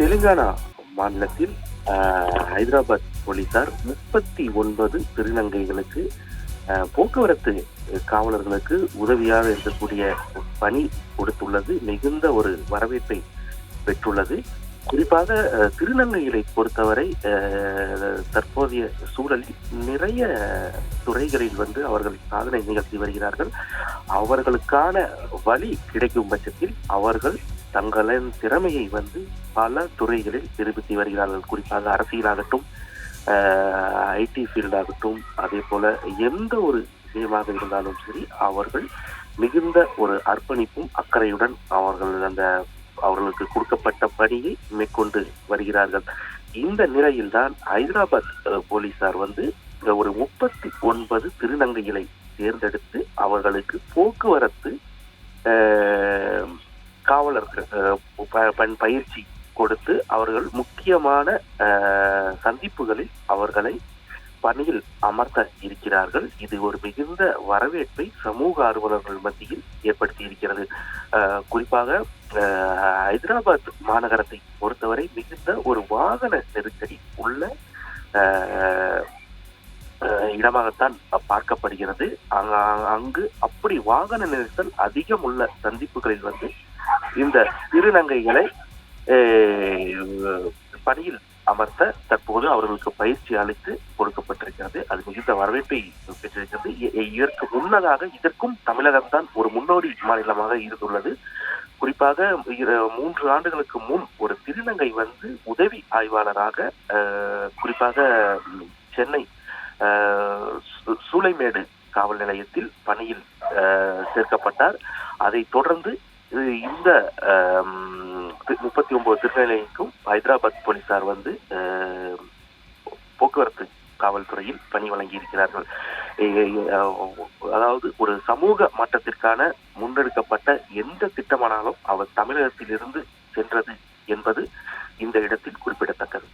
தெலுங்கானா மாநிலத்தில் ஹைதராபாத் போலீசார் முப்பத்தி ஒன்பது திருநங்கைகளுக்கு போக்குவரத்து காவலர்களுக்கு உதவியாக இருக்கக்கூடிய பணி கொடுத்துள்ளது. மிகுந்த ஒரு வரவேற்பை பெற்றுள்ளது. குறிப்பாக திருநங்கைகளை பொறுத்தவரை தற்போதைய சூழலில் நிறைய துறைகளில் வந்து அவர்கள் சாதனை நிகழ்த்தி வருகிறார்கள். அவர்களுக்கான வழி கிடைக்கும் பட்சத்தில் அவர்கள் தங்களின் திறமையை வந்து பல துறைகளில் நிரூபித்து வருகிறார்கள். குறிப்பாக அரசியலாகட்டும் ஐடி ஃபீல்டாகட்டும் அதே போல எந்த ஒரு விஷயமாக இருந்தாலும் சரி அவர்கள் மிகுந்த ஒரு அர்ப்பணிப்பும் அக்கறையுடன் அவர்கள் அந்த அவர்களுக்கு கொடுக்கப்பட்ட பணியை மேற்கொண்டு வருகிறார்கள். இந்த நிலையில்தான் ஹைதராபாத் போலீசார் வந்து ஒரு முப்பத்தி ஒன்பது திருநங்கைகளை தேர்ந்தெடுத்து அவர்களுக்கு போக்குவரத்து காவலர்கள் ப- பண் பயிற்சி கொடுத்து அவர்கள் முக்கியமான சந்திப்புகளில் அவர்களை பணியில் அமர்த்த இருக்கிறார்கள். இது ஒரு மிகுந்த வரவேற்பை சமூக ஆர்வலர்கள் மத்தியில் ஏற்படுத்தி இருக்கிறது குறிப்பாக ஹைதராபாத் மாநகரத்தை பொறுத்தவரை மிகுந்த ஒரு வாகன நெருக்கடி உள்ள இடமாகத்தான் பார்க்கப்படுகிறது. அங்க- அங்கு அப்படி வாகன நெரிசல் அதிகம் உள்ள சந்திப்புகளில் வந்து இந்த திருநங்கைகளை பணியில் அமர்த்த தற்போது அவர்களுக்கு பயிற்சி அளித்து கொடுக்கப்பட்டிருக்கிறது. அது மிகுந்த வரவேற்பை பெற்றிருக்கிறது. இதற்கு முன்னதாக இதற்கும் தமிழகம் தான் ஒரு முன்னோடி மாநிலமாக இருந்துள்ளது. குறிப்பாக மூன்று ஆண்டுகளுக்கு முன் ஒரு திருநங்கை வந்து உதவி ஆய்வாளராக குறிப்பாக சென்னை சு- சூளைமேடு காவல் நிலையத்தில் பணியில் சேர்க்கப்பட்டார். அதைத் தொடர்ந்து இது இந்த முப்பத்தி ஒன்பது திருநெல்வேலிக்கும் ஹைதராபாத் போலீசார் வந்து போக்குவரத்து காவல்துறையில் பணி வழங்கி இருக்கிறார்கள். அதாவது ஒரு சமூக மாற்றத்திற்கான முன்னெடுக்கப்பட்ட எந்த திட்டமானாலும் அவர் தமிழகத்திலிருந்து சென்றது என்பது இந்த இடத்தில் குறிப்பிடத்தக்கது.